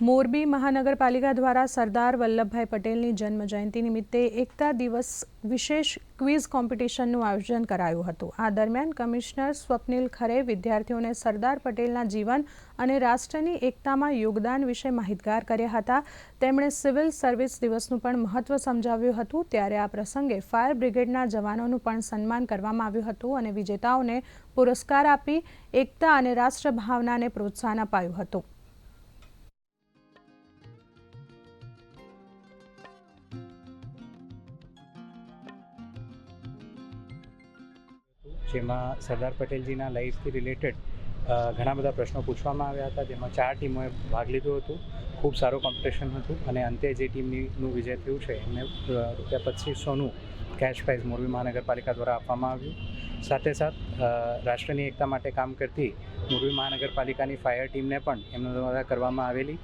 મોરબી મહાનગરપાલિકા દ્વારા સરદાર વલ્લભભાઈ પટેલની જન્મજયંતિ નિમિત્તે એકતા દિવસ વિશેષ ક્વિઝ કોમ્પિટિશનનું આયોજન કરાયું હતું. આ દરમિયાન કમિશનર સ્વપ્નિલ ખરે વિદ્યાર્થીઓને સરદાર પટેલના જીવન અને રાષ્ટ્રની એકતામાં યોગદાન વિશે માહિતગાર કર્યા હતા. તેમણે સિવિલ સર્વિસ દિવસનું પણ મહત્વ સમજાવ્યું હતું. ત્યારે આ પ્રસંગે ફાયર બ્રિગેડના જવાનોનું પણ સન્માન કરવામાં આવ્યું હતું અને વિજેતાઓને પુરસ્કાર આપી એકતા અને રાષ્ટ્રભાવનાને પ્રોત્સાહન અપાયું હતું. જેમાં સરદાર પટેલજીના લાઈફથી રિલેટેડ ઘણા બધા પ્રશ્નો પૂછવામાં આવ્યા હતા. જેમાં ચાર ટીમોએ ભાગ લીધો હતો. ખૂબ સારું કોમ્પિટિશન હતું અને અંતે જે ટીમનું વિજય થયું છે, એમને રૂપિયા પચીસોનું કેશ પ્રાઇઝ મોરબી મહાનગરપાલિકા દ્વારા આપવામાં આવ્યું. સાથે સાથ રાષ્ટ્રની એકતા માટે કામ કરતી મોરબી મહાનગરપાલિકાની ફાયર ટીમને પણ એમના દ્વારા કરવામાં આવેલી.